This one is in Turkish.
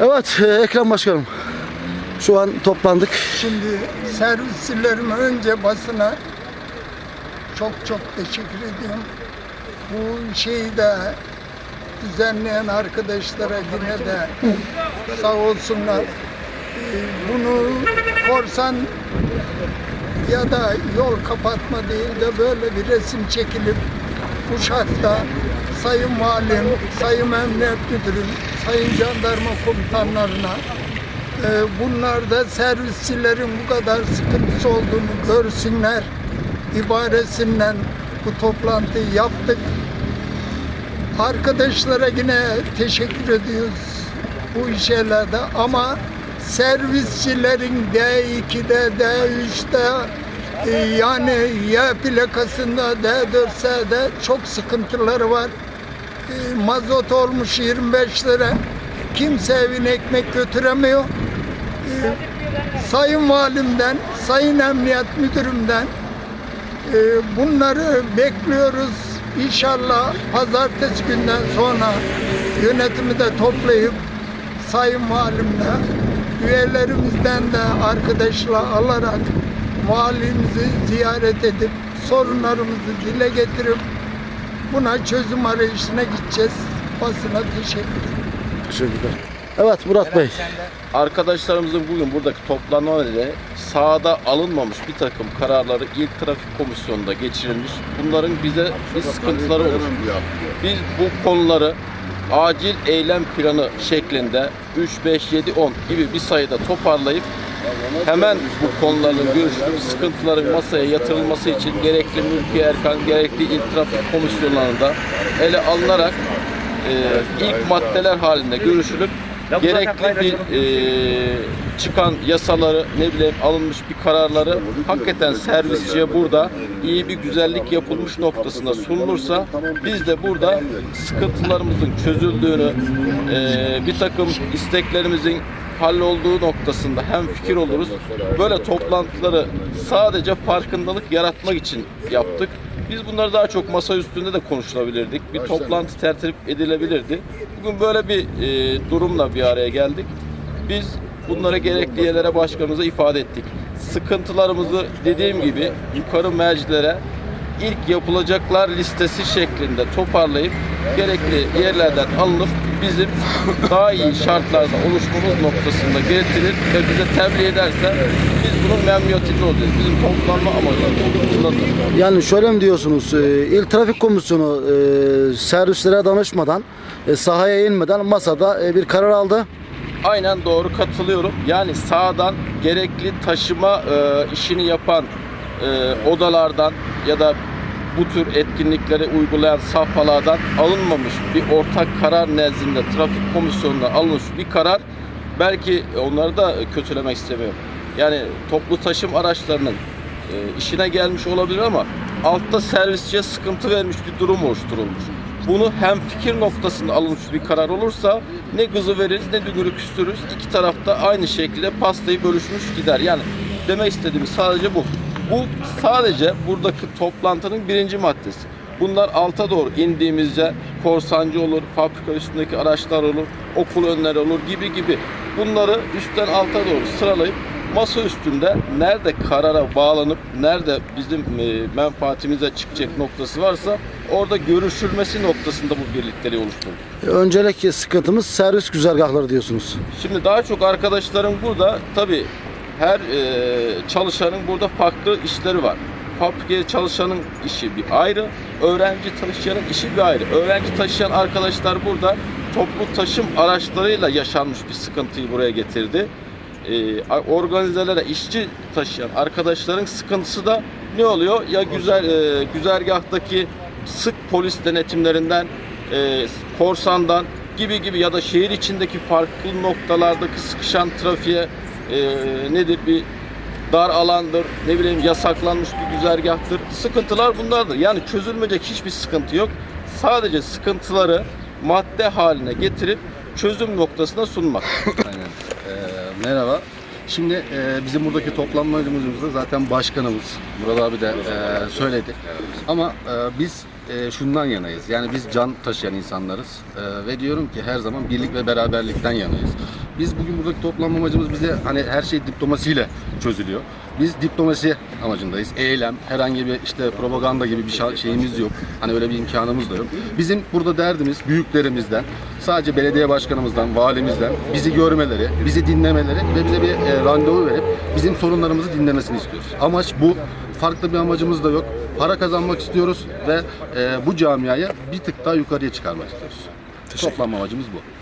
Evet e, Ekrem Başkanım. Şu an toplandık. Şimdi servisçilerim önce basına çok çok teşekkür ediyorum. Bu şeyi de düzenleyen arkadaşlara yine de sağ olsunlar. Ee, Bunu korsan ya da yol kapatma değil de böyle bir resim çekilip Uşak'ta Sayın Valim, Sayın Emniyet Müdürüm, Sayın Jandarma Komutanlarına ee, bunlar da servisçilerin bu kadar sıkıntısı olduğunu görsünler ibaresinden bu toplantıyı yaptık. Arkadaşlara yine teşekkür ediyoruz bu işlerde ama servisçilerin D2'de, D3'te e, yani Y plakasında D4'de çok sıkıntıları var. Mazot olmuş 25 lira. Kimse evine ekmek götüremiyor. E, Sayın Valimden, Sayın Emniyet Müdürümden e, bunları bekliyoruz. İnşallah pazartesi günden sonra yönetimi de toplayıp Sayın Valimle üyelerimizden de arkadaşla alarak valimizi ziyaret edip sorunlarımızı dile getirip buna çözüm arayışına gideceğiz. Basına teşekkür ederim. Teşekkürler. Evet Murat Bey. Arkadaşlarımızın bugün buradaki toplanma nedeni sahada alınmamış bir takım kararları ilk trafik komisyonunda geçirilmiş. Bunların bize bir sıkıntıları olur. Biz bu konuları acil eylem planı şeklinde 3, 5, 7, 10 gibi bir sayıda toparlayıp hemen bu konuların görüşülüp sıkıntıların masaya yatırılması için gerekli mülki erkan, gerekli il trafik komisyonlarında ele alınarak e, ilk maddeler halinde görüşülüp gerekli bir e, çıkan yasaları ne bileyim alınmış bir kararları hakikaten servisçiye burada iyi bir güzellik yapılmış noktasında sunulursa biz de burada sıkıntılarımızın çözüldüğünü e, bir takım isteklerimizin hallolduğu noktasında hem fikir oluruz. Böyle toplantıları sadece farkındalık yaratmak için yaptık. Biz bunları daha çok masa üstünde de konuşulabilirdik. Bir toplantı tertip edilebilirdi. Bugün böyle bir e, durumla bir araya geldik. Biz bunları gerekli yerlere başkanımıza ifade ettik. Sıkıntılarımızı dediğim gibi yukarı mercilere ilk yapılacaklar listesi şeklinde toparlayıp gerekli yerlerden alınıp bizim daha iyi şartlarda oluşmamız noktasında getirir ve bize tebliğ ederse biz bunun memnuniyetinde olacağız. Bizim toplanma amacımız. Yani şöyle mi diyorsunuz? e, İl Trafik Komisyonu e, servislere danışmadan, e, sahaya inmeden masada e, bir karar aldı. Aynen doğru katılıyorum. Yani sağdan gerekli taşıma işini yapan e, odalardan ya da bu tür etkinlikleri uygulayan safhalardan alınmamış bir ortak karar nezdinde trafik komisyonuna alınmış bir karar belki onları da kötülemek istemiyorum. Yani toplu taşım araçlarının e, işine gelmiş olabilir ama altta servisçiye sıkıntı vermiş bir durum oluşturulmuş. Bunu hem fikir noktasında alınmış bir karar olursa ne gızı veririz ne düngürü küstürürüz. İki tarafta aynı şekilde pastayı bölüşmüş gider. Yani demek istediğimiz sadece bu. Bu sadece buradaki toplantının birinci maddesi. Bunlar alta doğru indiğimizde korsancı olur, fabrika üstündeki araçlar olur, okul önleri olur gibi gibi. Bunları üstten alta doğru sıralayıp masa üstünde nerede karara bağlanıp nerede bizim e, menfaatimize çıkacak noktası varsa orada görüşülmesi noktasında bu birlikteliği oluşturduk. E, Öncelik sıkıntımız servis güzergahları diyorsunuz. Şimdi daha çok arkadaşlarım burada tabi her e, çalışanın burada farklı işleri var. Fabrikaya çalışanın işi bir ayrı, öğrenci taşıyanın işi bir ayrı. Öğrenci taşıyan arkadaşlar burada toplu taşım araçlarıyla yaşanmış bir sıkıntıyı buraya getirdi. E, organizelere işçi taşıyan arkadaşların sıkıntısı da ne oluyor? Ya güzel e, güzergahtaki sık polis denetimlerinden, e, korsandan gibi gibi ya da şehir içindeki farklı noktalardaki sıkışan trafiğe e, nedir bir dar alandır, ne bileyim yasaklanmış bir güzergahtır. Sıkıntılar bunlardır. Yani çözülmeyecek hiçbir sıkıntı yok. Sadece sıkıntıları madde haline getirip çözüm noktasına sunmak. Aynen. Ee, merhaba. Şimdi e, bizim buradaki toplanma amacımızda zaten başkanımız Murat abi de e, söyledi. Ama e, biz e, şundan yanayız. Yani biz can taşıyan insanlarız E, ve diyorum ki her zaman birlik ve beraberlikten yanayız. Biz bugün buradaki toplanma amacımız bize hani her şey diplomasiyle çözülüyor. Biz diplomasi amacındayız. Eylem, herhangi bir işte propaganda gibi bir şeyimiz yok. Hani öyle bir imkanımız da yok. Bizim burada derdimiz büyüklerimizden, sadece belediye başkanımızdan, valimizden bizi görmeleri, bizi dinlemeleri ve bize bir e, randevu verip bizim sorunlarımızı dinlemesini istiyoruz. Amaç bu. Farklı bir amacımız da yok. Para kazanmak istiyoruz ve e, bu camiayı bir tık daha yukarıya çıkarmak istiyoruz. Toplanma amacımız bu.